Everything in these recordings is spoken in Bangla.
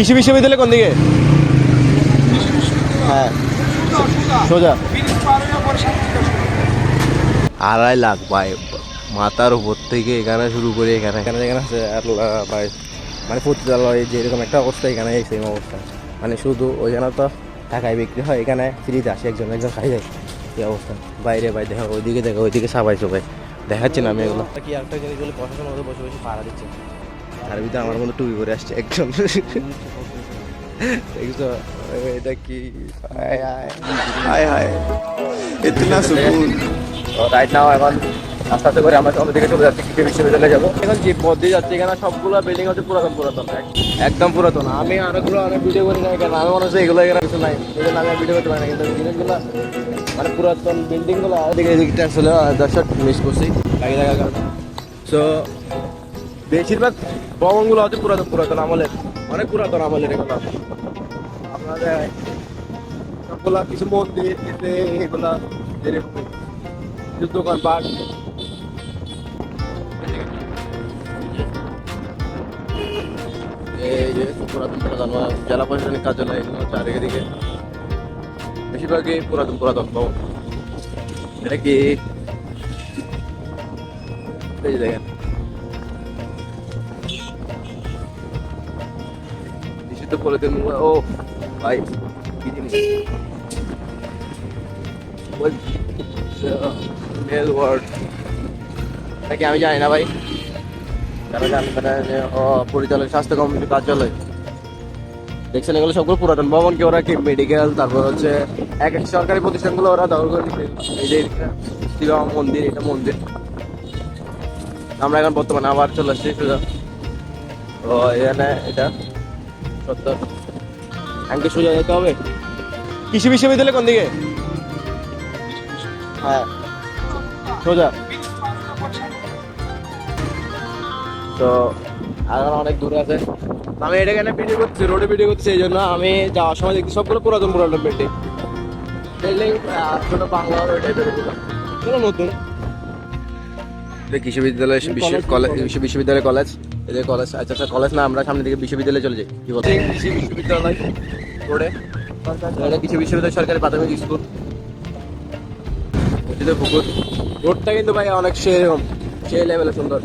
কৃষি বিশ্ববিদ্যালয় কোন দিকে? হ্যাঁ। সোজা। আড়াই লাখ ভাই মাথার উপর থেকে এখানে শুরু করে এখানে। এখানে যেখানে আছে ভাই মানে পতিতালয় যেরকম একটা অবস্থা এখানে এই সেম অবস্থা। মানে শুধু ওইখানে তো টাকায় বিক্রি হয় এখানে ফ্রিতে আসে একজন একজন খাই যায়। এই অবস্থা। বাইরে ভাই দেখা ওইদিকে দেখা ওইদিকে সাবাই সবাই দেখাচ্ছি না আমি এগুলো। কি একটা জিনিসগুলো প্রশাসন মধ্যে বসে বসে পাড়া দিচ্ছে। আর ভিতরে আমার মনে টুপি পরে আসছে একজন দেখছ এটা কি? হায় হায় ইতনা সুকুন। রাইট নাও এখন আস্তে আস্তে করে আমরা অন্যদিকে চলে যাচ্ছি কৃষি চলে যাব। এখন যে পথ দিয়ে যাচ্ছি এখানে সবগুলো বিল্ডিং হচ্ছে পুরাতন পুরাতন একদম পুরাতন। আমি অনেকগুলো অনেক ভিডিও করি না কেন? আমি মনে হচ্ছে এগুলো এখানে কিছু নাই। এই জন্য আমি ভিডিও করতে পারি না কিন্তু জিনিসগুলো মানে পুরাতন বিল্ডিংগুলো এদিকে এদিকটা আসলে দর্শক মিস করছি। বাকি দেখার কারণে সো বেশিরভাগ ভবনগুলো হচ্ছে পুরাতন পুরাতন আমলের, অনেক পুরাতন আমলের এগুলো। কিছু মন্দির এগুলা যেরকম দোকানপাট এই যে পুরাতন জেলা প্রশাসনিক কার্যালয়, এগুলো চারিদিকে। দিকে বেশিরভাগই পুরাতন পুরাতন ভবন। এটা কি? এই দেখেন নিষিদ্ধ পলিথিন ও, ভাই, কি জিনিস? Male ward. নাকি আমি জানি না, ভাই? যারা জানেন তারা পরিচালক, স্বাস্থ্য কমিটি কার্যালয়। দেখছেন, এগুলো সবগুলো পুরাতন ভবন, কি ওরা কি মেডিকেল তারপর হচ্ছে এক এক সরকারি প্রতিষ্ঠানগুলো ওরা দখল করে এই যে মন্দির, এটা মন্দির। আমরা এখন বর্তমানে আবার চলে আসছি ও, এখানে এটা। সত্য আমাকে সোজা যেতে হবে? কৃষি বিশ্ববিদ্যালয় কোন দিকে? হ্যাঁ। সোজা। তো এখন অনেক দূরে আছে। আমি এটা এখানে ভিডিও করছি রোডে ভিডিও করছি এই জন্য আমি যাওয়ার সময় দেখছি সবগুলো পুরাতন পুরাতন বিল্ডিং ছোট বাংলা ওই টাইপের নতুন। কৃষি বিশ্ববিদ্যালয় কলেজ। বিশ্ববিদ্যালয় কলেজ। এদের কলেজ আচ্ছা আচ্ছা কলেজ না আমরা সামনের দিকে বিশ্ববিদ্যালয়ে চলে যাই। কি বলছি? কৃষি বিশ্ববিদ্যালয় রোডে এটা কৃষি বিশ্ববিদ্যালয় সরকারি প্রাথমিক স্কুল? পুকুর। রোডটা কিন্তু ভাই অনেক সেরকম সেই লেভেলে সুন্দর।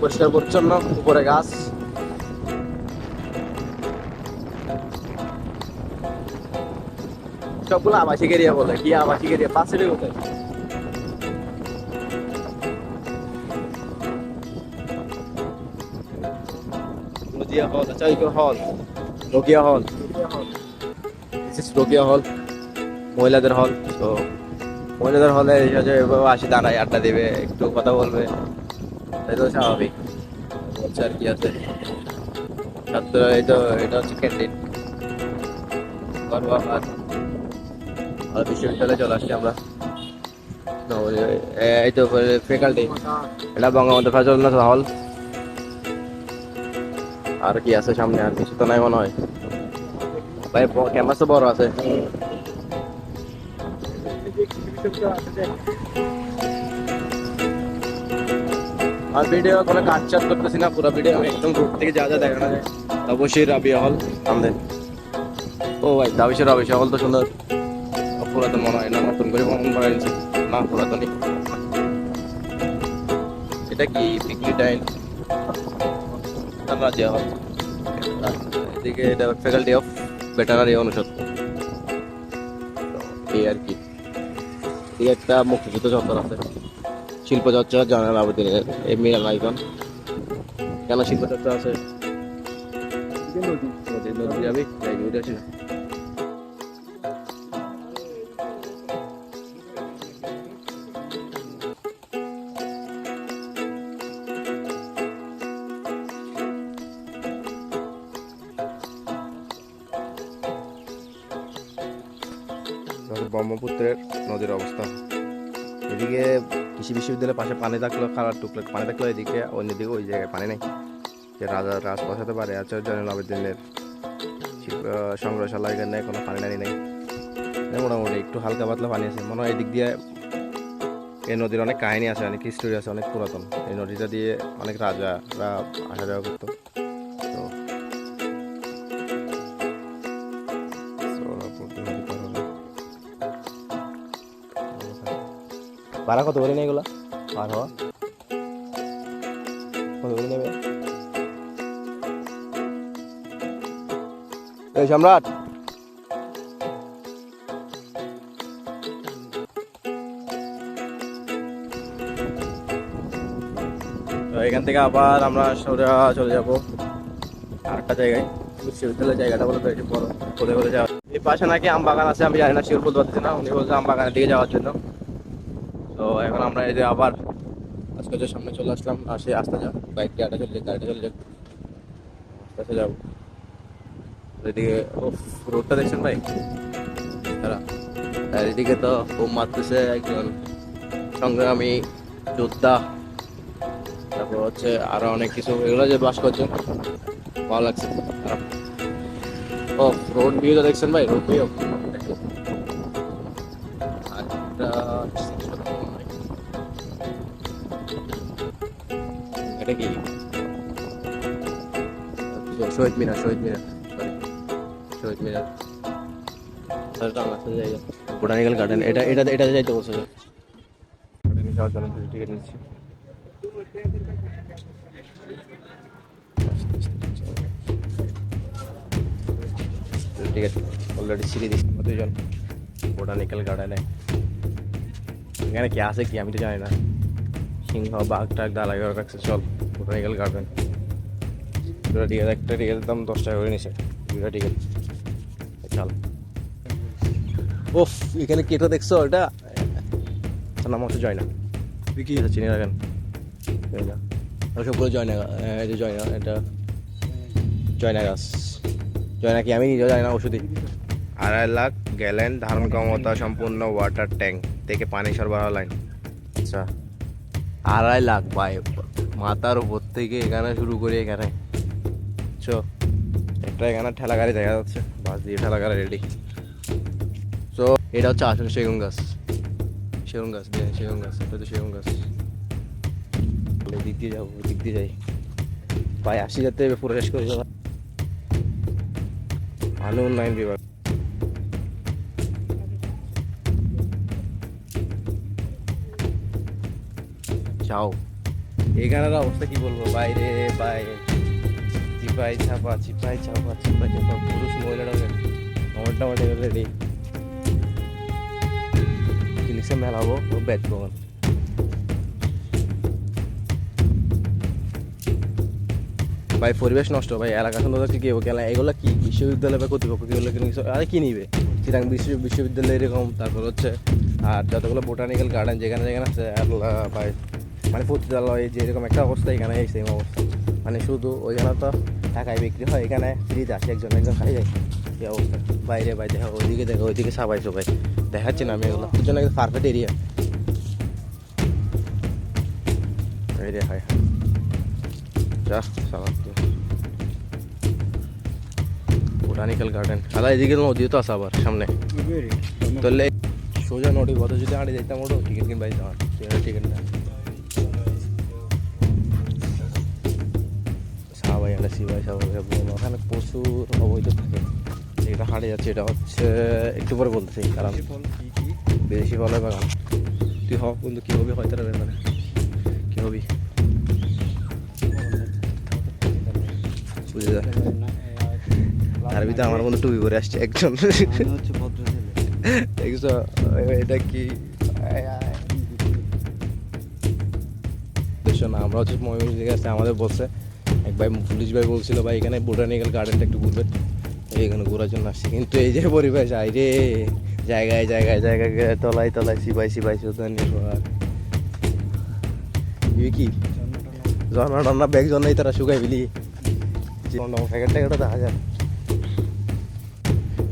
পরিষ্কার পরিচ্ছন্ন উপরে গাছ। সবগুলো আবাসিক এরিয়া বলে। কি আবাসিক এরিয়া পাশের কোথায় হল আচ্ছা এই হল দিস ইজ রোকিয়া হল মহিলাদের হল তো মহিলাদের হলে আসি, দাঁড়ায়, আড্ডা দেবে, একটু কথা বলবে। এই তো স্বাভাবিক। হচ্ছে আর কি আছে? ছাত্র, এই তো, এটা হচ্ছে ক্যান্টিন। করব আর বিশ্ববিদ্যালয়ে চলে আসছি আমরা। এই তো ফ্যাকাল্টি এটা বঙ্গবন্ধু ফজলনাথ হল আর কি আছে সামনে আর কিছু তো নাই মনে হয়। ভাই ক্যাম্পাস তো বড় আছে। আর ভিডিও কোনো কাট চাট করতেছি না, পুরো ভিডিও আমি একদম রোড থেকে যা যা দেখানো যায় অবশ্যই রাবিয়া হল। আমাদের ও ভাই দাবিশের রাবিশা হল তো সুন্দর। পুরাতন মনে হয় না, নতুন করে মনে করা হয়েছে না, পুরাতনই। এটা কি পিকনি টাইম রাজিয়া হল এদিকে এটা ফ্যাকাল্টি অফ ভেটারারি অনুষদ। এই আর কি। এই একটা মুক্তিযুদ্ধ চত্বর আছে। শিল্প চর্চা জানাল আবেদিনের এই মিরাল আইকন। কেন শিল্প চর্চা আছে? নদী। যাবি? উঠে ব্রহ্মপুত্রের নদীর অবস্থা। এদিকে কৃষি বিশ্ববিদ্যালয়ের পাশে পানি থাকলেও খারাপ টুকলে পানি থাকলেও এদিকে অন্যদিকে ওই জায়গায় পানি নেই। যে রাজা রাজ বসাতে পারে আচার্য আবেদিনের সংগ্রহশালা এখানে কোনো পানি টানি নেই। মোটামুটি একটু হালকা পাতলা পানি আছে। মনে হয় এদিক দিয়ে এই নদীর অনেক কাহিনী আছে, অনেক হিস্টোরি আছে, অনেক পুরাতন। এই নদীটা দিয়ে অনেক রাজারা আসা যাওয়া করতো। ভাড়া কত করে নেই এগুলো? পার হওয়া কত করে নেবে এই সম্রাট। এখান থেকে আবার আমরা সোজা চলে যাব আরেকটা জায়গায়। বিশ্ববিদ্যালয়ের জায়গাটা বলে তো, একটু বড় কোথায় যাওয়া? এই পাশে নাকি আম বাগান আছে, আমি জানি না শিওর বলতে না উনি বলছে আম বাগানের দিকে যাওয়ার জন্য। তো এখন আমরা এই যে আবার আজকে যে সামনে চলে আসলাম আর সেই আস্তে যা বাইক গাড়িটা চলে যাক গাড়িটা চলে যাক আস্তে আস্তে যাব। এদিকে ও রোডটা দেখছেন ভাই? তারা আর এদিকে তো বোম মারতেছে একজন। সংগ্রামী যোদ্ধা। তারপর হচ্ছে আরও অনেক কিছু। এগুলো যে বাস করছে, ভালো লাগছে। ও রোড ভিউটা দেখছেন ভাই? রোড ভিউ এটা কি? Shaheed Minar Shaheed Minar sorry Shaheed Minar. Botanical garden এটা এটা এটা যাইতে বলছে। যাওয়ার জন্য টিকিট নিচ্ছি। ঠিক আছে অলরেডি সিঁড়ি দিচ্ছি দুজন বোটানিক্যাল গার্ডেনে এখানে কি আছে কি? আমি তো জানি না। সিংহ বাঘ টাঘ দালাই করে রাখছে চল বোটানিক্যাল গার্ডেন দুটো টিকিট একটা টিকিটের দাম দশ টাকা করে নিছে। দুটো টিকিট চল। ওফ এখানে কেটো দেখছ এটা তার নাম হচ্ছে জয়না। তুই কি এটা চিনি রাখেন জয়না। সবগুলো জয়না যে জয়না এটা জয়না গাছ জয়না কি? আমি নিজেও জানি না ওষুধই। আড়াই লাখ গ্যালেন ধারণ ক্ষমতা সম্পূর্ণ ওয়াটার ট্যাঙ্ক থেকে পানি সরবরাহ লাইন আচ্ছা। আড়াই লাখ ভাই, মাথার উপর থেকে এখানে শুরু করে এখানে। চ, একটা এখানে ঠেলা গাড়ি দেখা যাচ্ছে, বাস দিয়ে ঠেলা গাড়ি রেডি তো এটা হচ্ছে আসলে সেগুন গাছ। সেগুন গাছ সেগুন গাছ, এটা তো সেগুন গাছ। দিক দিয়ে যাব দিক দিয়ে যাই। ভাই আসি যাতে পুরো শেষ করে যাব ভালো উন্নয়ন বিভাগ। যাও। এখানের অবস্থা কি বলব? বাইরে বাইরে। চিপাই ছাপা চিপাই ছাপা চিপাই ছাপা। পুরুষ মহিলারা মোটামুটি রেডি। জিনিসে মেলাবো ও বেচবো ভাই, পরিবেশ নষ্ট। ভাই, এলাকা সুন্দর কি কেন এগুলো কি? বিশ্ববিদ্যালয় বা কর্তৃপক্ষ কি হলো কিছু আরে কি নিবে? চিরাং বিশ্ব বিশ্ববিদ্যালয় এরকম। তারপর হচ্ছে, আর যতগুলো বোটানিক্যাল গার্ডেন যেখানে যেখানে আছে ভাই মানে পতিতালয় যে এরকম একটা অবস্থা এখানে এই সেম অবস্থা। মানে শুধু ওইখানে তো টাকায় বিক্রি হয় এখানে ফ্রিতে আসে একজন একজন খাই যায় কি অবস্থা। বাইরে বাইরে দেখো ওইদিকে দেখো ওইদিকে সাবাই সবাই দেখাচ্ছি না আমি এগুলো। ওর জন্য পারফেক্ট এরিয়া এরিয়া হয় যা সালাম। Botanical garden. আলা এদিকে নদীও তো আছে আবার সামনে। তাহলে সোজা নদী পথে যদি হাঁটে যেতাম ওটা টিকিট কিনবা যেতাম টিকিট না। সাবাই আলা সিবাই সাবাই ওখানে প্রচুর অবৈধ থাকে। যেটা হাঁটে যাচ্ছে এটা হচ্ছে একটু পরে বলতেছি কারণ বেশি ফলের বাগান তুই হ কিন্তু কী হবি হয়তো ব্যাপারে কী হবি? বুঝে যা। তার ভিতরে আমার মধ্যে টুপি পরে আসছে একজন। এটা কি? আমরা হচ্ছে ময়ূর কাছে আমাদের বলছে এক ভাই পুলিশ ভাই বলছিল ভাই এখানে বোটানিক্যাল গার্ডেনটা একটু ঘুরবেন এখানে ঘোরার জন্য আসছি। কিন্তু এই যে পরিবেশ আই রে। জায়গায় জায়গায় জায়গায় তলায় তলায় সিপাই সিপাই ইয়ে কি? জন্ম টন্না ব্যাগ জন্নাই তারা শুকাই ফেলি প্যাকেট ট্যাকেটও দেখা যায়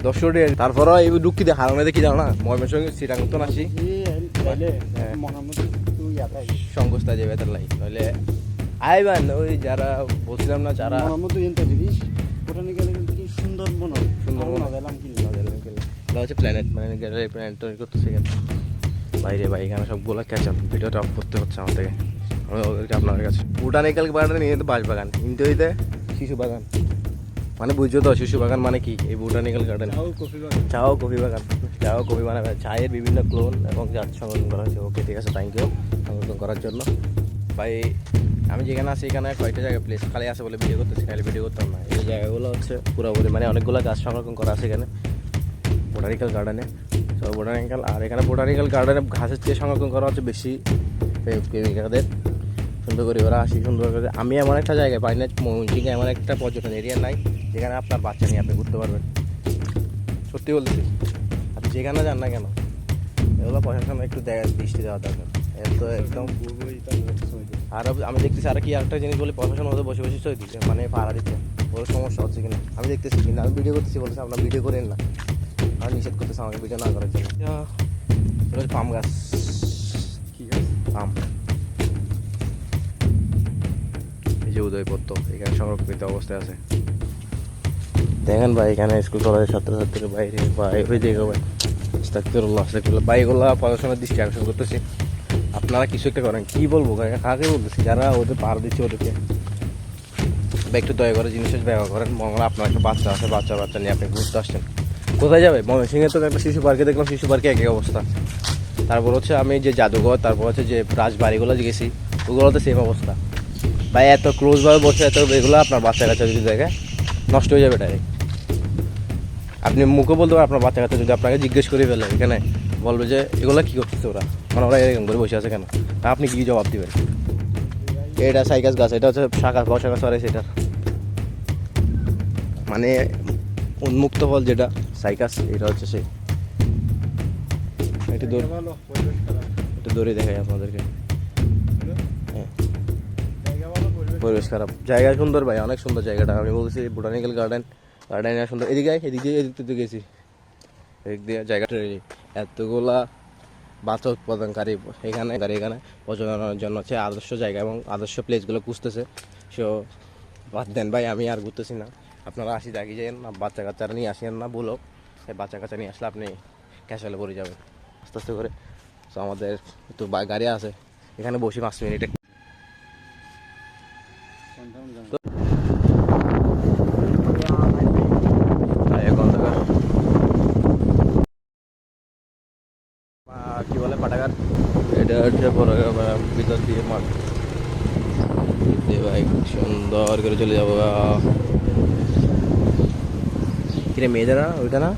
দশশো টাকা তারপরও এই দুঃখী দিয়ে হারানো দেখি জানো না? ময়মনসিংহ শ্রীরাঙ্গতন আসি সংকোস্তা যাবে তার লাই তাহলে আইবান ওই যারা বলছিলাম না যারা সুন্দর মনে হয় সুন্দর মনে হয়। গেলাম কি ওটা হচ্ছে প্ল্যানেট মানে গ্যালারি প্ল্যানেট তৈরি করতেছে এখানে। বাইরে ভাই এখানে সবগুলো ক্যাচ আপ ভিডিওটা অফ করতে হচ্ছে আমার থেকে। আমি ওদেরকে আপনার কাছে বোটানিক্যাল গার্ডেন নিয়ে তো বাঁশ বাগান কিন্তু এইতে শিশু বাগান। মানে বুঝছ তো শিশু বাগান মানে কি? এই বোটানিক্যাল গার্ডেন চাও কফি বাগান। চাও কফি বানাবে। চায়ের বিভিন্ন ক্লোন এবং জাত সংরক্ষণ করা হয়েছে। ওকে ঠিক আছে থ্যাংক ইউ সংরক্ষণ করার জন্য। ভাই আমি যেখানে আছি এখানে কয়েকটা জায়গায় প্লেস খালি আছে বলে ভিডিও করতেছি, খালি ভিডিও করতাম না। এই জায়গাগুলো হচ্ছে পুরোপুরি মানে অনেকগুলো গাছ সংরক্ষণ করা আছে এখানে বোটানিক্যাল গার্ডেনে তো বোটানিক্যাল আর এখানে বোটানিক্যাল গার্ডেনে ঘাসের চেয়ে সংরক্ষণ করা হচ্ছে বেশি। প্রেমিকাদের সুন্দর করে ওরা আসি, সুন্দর করে। আমি এমন একটা জায়গায় পাই না ময়মনসিংহে এমন একটা পর্যটন এরিয়া নাই, যেখানে আপনার বাচ্চা নিয়ে আপনি ঘুরতে পারবেন। সত্যি বলছি আপনি যেখানে যান না কেন, এগুলো প্রশাসন একটু দেখা দৃষ্টি দেওয়া দরকার। তো একদম আর আমি দেখতেছি আর কি একটা জিনিস বলে প্রশাসন ওদের বসে বসে চলে দিচ্ছে মানে পাড়া দিচ্ছে। ওর সমস্যা হচ্ছে কিনা? আমি দেখতেছি কিন্তু আমি ভিডিও করতেছি বলেছি আপনার ভিডিও করেন না। আর নিষেধ করতেছে আমাকে ভিডিও না করার জন্য। পাম গাছ। পাম। এই যে উদয়পুর তো এখানে সংরক্ষিত অবস্থায় আছে। দেখেন ভাই এখানে স্কুল কলেজের ছাত্রছাত্রীর বাইরে ভাই ওই দিকে ভাই আস্তাগফিরুল্লাহ আস্তাগফিরুল্লাহ। ভাই এগুলো পড়াশোনার দৃষ্টি আকর্ষণ করতেছি। আপনারা কিছু একটা করেন। কি বলব কাকে- বলতেছি? যারা ওদের পার দিচ্ছে ওদেরকে। বা একটু দয়া করে জিনিস ব্যবহার করেন। মঙ্গল আপনার একটা বাচ্চা আছে, বাচ্চা বাচ্চা নিয়ে আপনি ঘুরতে আসছেন। কোথায় যাবে? ময়মনসিংহে তো একটা শিশু পার্কে দেখলাম, শিশু পার্কে একই অবস্থা। তারপর হচ্ছে আমি যে জাদুঘর, তারপর হচ্ছে যে রাজবাড়িগুলো গেছি ওগুলো ওগুলোতে সেম অবস্থা। ভাই, এত ক্লোজভাবে বসে এত এগুলো আপনার বাচ্চা কাচ্চা যদি দেখে, নষ্ট হয়ে যাবে ডাইরেক্ট আপনি মুখে বলতে পারেন, আপনার বাচ্চা কাচ্চা যদি আপনাকে জিজ্ঞেস করে ফেলে এখানে। বলবে যে এগুলো কী করতেছে ওরা? মানে ওরা এরকম করে বসে আছে কেন? তা আপনি কী জবাব দিবেন? এটা সাইকাস গাছ এটা হচ্ছে শাখা বসা গাছ আর সেটার। মানে উন্মুক্ত ফল যেটা সাইকাস এটা হচ্ছে সেই একটু দূর একটু দূরে দেখাই আপনাদেরকে। হ্যাঁ। পরিবেশ খারাপ। জায়গা সুন্দর ভাই অনেক সুন্দর জায়গাটা। আমি বলছি বোটানিক্যাল গার্ডেন গার্ডেন সুন্দর। এদিকে এদিকে এদিক থেকে গেছি। এদিক দিয়ে জায়গাটা এতগুলা বাচ্চা উৎপাদনকারী এখানে এখানে প্রজননের জন্য হচ্ছে আদর্শ জায়গা এবং আদর্শ প্লেসগুলো খুঁজতেছে। সো বাদ দেন ভাই, আমি আর ঘুরতেছি না। আপনারা আসি দেখি যেন না, বাচ্চা কাচ্চারা নিয়ে আসেন না, বলো। এই বাচ্চা কাচ্চা নিয়ে আসলে আপনি ক্যাশালে পড়ে যাবেন। আস্তে আস্তে করে। তো আমাদের তো গাড়ি আছে। এখানে বসি পাঁচ মিনিটে আর এখন থেকে আহ, কি বলে পাটাগার এটা হচ্ছে বড় আহ, ভিতর দিয়ে মাঠ দিয়ে ভাই করে চলে যাব। কিরে মেয়েদেরা ওইটা না?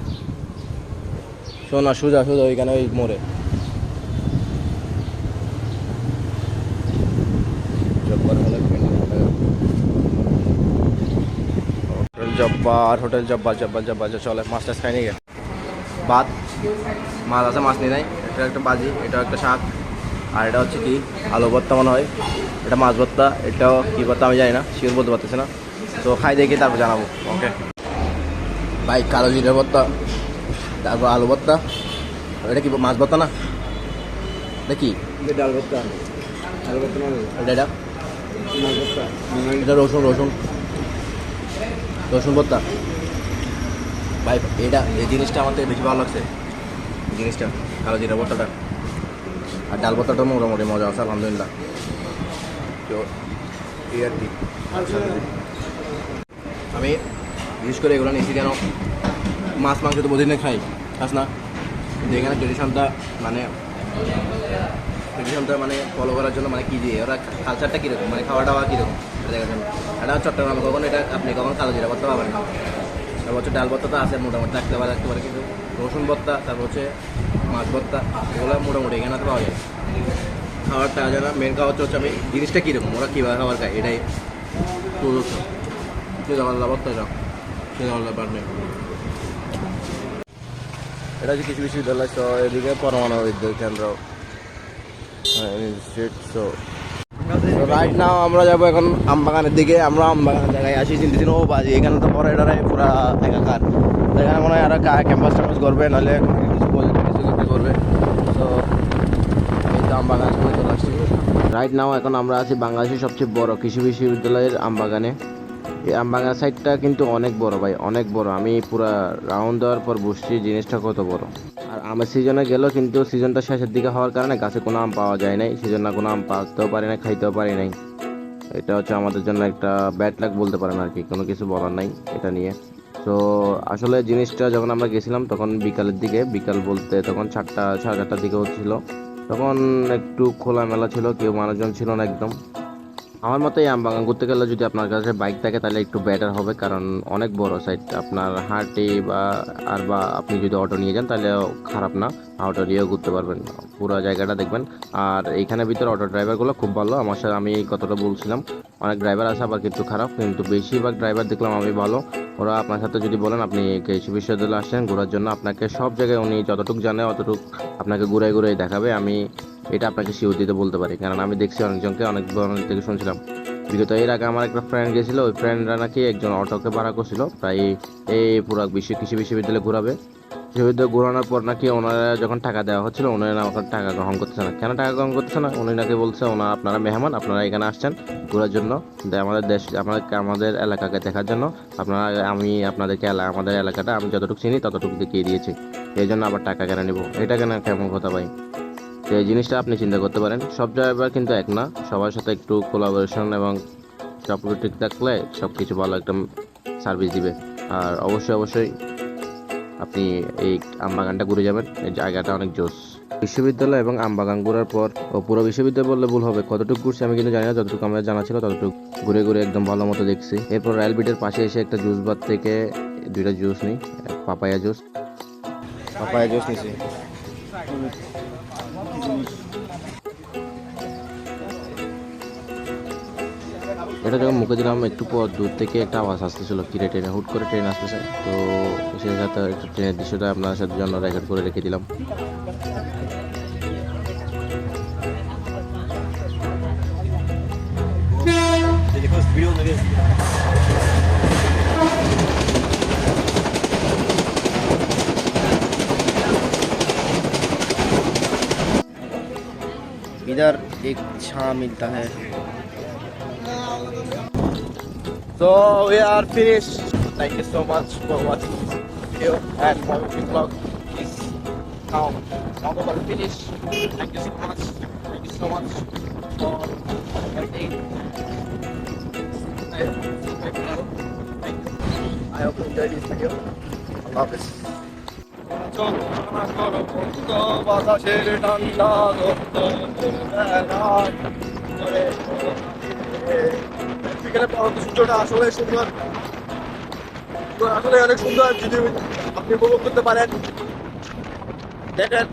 শোনা সোজা সোজা, ওইখানে ওই মোড়ে। জব্বার হলে হোটেল জব্বার জব্বার জব্বার চলে মাছ টাছ খাই নিয়ে ভাত, মাছ আছে, মাছ নিয়ে নেয় এটা একটা বাজি এটা একটা শাক। আর এটা হচ্ছে কি আলু ভর্তা মনে হয়। এটা মাছ ভর্তা এটাও কী ভর্তা আমি জানি না শিওর বলতে পারতেছি না। তো খাই দেখি তারপর জানাব। ওকে ভাই কালো জিরে ভর্তা তারপর আলু ভর্তা। এটা কি মাছ ভর্তা না? এটা কি? ডাল ভর্তা। ডাল ভর্তা এটা এটা? মাছ ভর্তা। এটা রসুন রসুন। রসুন ভর্তা। ভাই এটা এই জিনিসটা আমার থেকে বেশি ভালো লাগছে। জিনিসটা কালো জিরা ভর্তাটা। আর ডাল ভর্তাটা মোটামুটি মজা আছে আলহামদুলিল্লাহ। তো এই আর কি। আমি বিশেষ করে এগুলো নিয়েছি কেন মাছ মাংস তো প্রতিদিন খাই খাস না। এখানে ট্রেডিশনটা মানে ট্রেডিশনটা মানে ফলো করার জন্য মানে কী দিয়ে ওরা কালচারটা কীরকম মানে খাওয়া দাওয়া কীরকম দেখার জন্য। এটা চট্টগ্রামে কখন এটা আপনি কখন কালো জিরা করতে পারবেন না। হচ্ছে ডাল ভর্তা তো আছে মোটামুটি থাকতে পারে থাকতে পারে কিন্তু রসুন ভর্তা, তারপর হচ্ছে মাছ ভর্তা, এগুলো মোটামুটি এখানে পাওয়া যায়। খাবারটা যেন মেন খাবার হচ্ছে আমি জিনিসটা কীরকম, ওরা কীভাবে খাবার খায়, এটাই এটা হচ্ছে কৃষি বিশ্ববিদ্যালয় তো এদিকে পরমাণু বিদ্যুৎ কেন্দ্র। রাইট নাও আমরা যাব এখন আমবাগানের দিকে, আমরা আমবাগানের জায়গায় আসি চিন্তা ও বাজি, এখানে তো পরে এটারাই পুরা একাকার। মনে ক্যাম্পাস ট্যাম্পাস করবে, নাহলে কিছু বলবে কিছু কিছু করবে। তো এই তো আমবাগান চলে আসছি। রাইট নাও এখন আমরা আছি বাংলাদেশের সবচেয়ে বড় কৃষি বিশ্ববিদ্যালয়ের আমবাগানে। এই আমবাগান সাইডটা কিন্তু অনেক বড় ভাই, অনেক বড়। আমি পুরা রাউন্ড দেওয়ার পর বসছি জিনিসটা কত বড়। আর আমের সিজনে গেলেও কিন্তু সিজনটা শেষের দিকে হওয়ার কারণে গাছে কোনো আম পাওয়া যায় নাই। সেজন্য কোনো আম পাতেও পারি না খাইতেও পারি নাই। এটা হচ্ছে আমাদের জন্য একটা ব্যাড লাক বলতে পারেন আর কি, কোনো কিছু বলার নাই এটা নিয়ে। তো আসলে জিনিসটা যখন আমরা গেছিলাম, তখন বিকালের দিকে, বিকাল বলতে তখন চারটা, সাড়ে চারটার দিকে হচ্ছিল। তখন একটু খোলামেলা ছিল, কেউ মানুষজন ছিল না একদম। আমার মতে এই আমবাগান ঘুরতে গেলে যদি আপনার কাছে বাইক থাকে, তাহলে একটু বেটার হবে। কারণ অনেক বড় সাইড আপনার হাঁটে বা, আর বা আপনি যদি অটো নিয়ে যান, তাহলে খারাপ না। অটো নিয়েও ঘুরতে পারবেন। পুরো জায়গাটা দেখবেন। আর এইখানে ভিতরে অটো ড্রাইভারগুলো খুব ভালো। আমার সাথে আমি কতটা বলছিলাম। অনেক ড্রাইভার আছে, আবার কিন্তু খারাপ। কিন্তু বেশিরভাগ ড্রাইভার দেখলাম আমি ভালো। ওরা আপনার সাথে যদি বলেন, আপনি কৃষি বিশ্ববিদ্যালয়ে আসছেন ঘোরার জন্য আপনাকে সব জায়গায় উনি যতটুকু জানে, অতটুকু আপনাকে ঘুরে ঘুরে দেখাবে। আমি এটা আপনাকে শিওর দিতে বলতে পারি। কারণ আমি দেখছি অনেকজনকে, অনেক অনেক থেকে শুনছিলাম। বিগত এর আগে আমার একটা ফ্রেন্ড গেছিল, ওই ফ্রেন্ডরা নাকি একজন অটোকে ভাড়া করছিল। প্রায় এই পুরো বিশ্ব কৃষি বিশ্ববিদ্যালয়ে ঘোরাবে। বিশ্ববিদ্যালয় ঘোরানোর পর নাকি ওনারা যখন টাকা দেওয়া হচ্ছিল ওনারা আমাকে টাকা গ্রহণ করতেছে না। কেন টাকা গ্রহণ করতেছে না? উনি নাকি বলছে, ওনারা আপনারা মেহমান, আপনারা এখানে আসছেন ঘোরার জন্য। আমাদের দেশ, আমাদের আমাদের এলাকাকে দেখার জন্য। আপনারা, আমি আপনাদেরকে আমাদের এলাকাটা আমি যতটুকু চিনি ততটুকু দেখিয়ে দিয়েছি? এই জন্য আবার টাকা কেন নিব? এটা কেন কেমন কথা ভাই? তো এই জিনিসটা আপনি চিন্তা করতে পারেন। সব ড্রাইভার কিন্তু এক না। সবার সাথে একটু কোলাবোরেশন এবং সব কিছু ঠিক থাকলে সব কিছু ভালো একটা সার্ভিস দিবে। আর অবশ্যই অবশ্যই আপনি এই আমবাগানটা ঘুরে যাবেন। এই জায়গাটা অনেক জোস। বিশ্ববিদ্যালয় এবং আমবাগান ঘোরার পর পুরো বিশ্ববিদ্যালয় বললে ভুল হবে। কতটুকু ঘুরছি আমি কিন্তু জানি না। যতটুকু আমার জানা ছিল ততটুকু ঘুরে ঘুরে একদম ভালো মতো দেখছি। এরপর রয়্যাল বিটের পাশে এসে একটা জুস বার থেকে দুইটা জুস নিই পাপায়া জুস। পাপায়া জুস নিছি। এটা যখন মুখে দিলাম একটু পর দূর থেকে একটা আওয়াজ আসতেছিল কিরে ট্রেনে হুট করে ট্রেন আসতেছে তো সেই সাথে একটু ট্রেনের দৃশ্যটা আপনার সাথে জন্য রেকর্ড করে রেখে দিলাম इधर एक छाँ मिलता है So we are finished. Thank you so much for watching this video and my vlog is now now over finished. Thank you so much. Thank you so much for everything. I Thank you. I hope you enjoyed this video. Allah Hafiz. বাতাসের ঠান্ডা বিকেলে পরন্ত সূর্যটা আসলে সুন্দর আসলে অনেক সুন্দর যদি আপনি উপভোগ করতে পারেন। দেখেন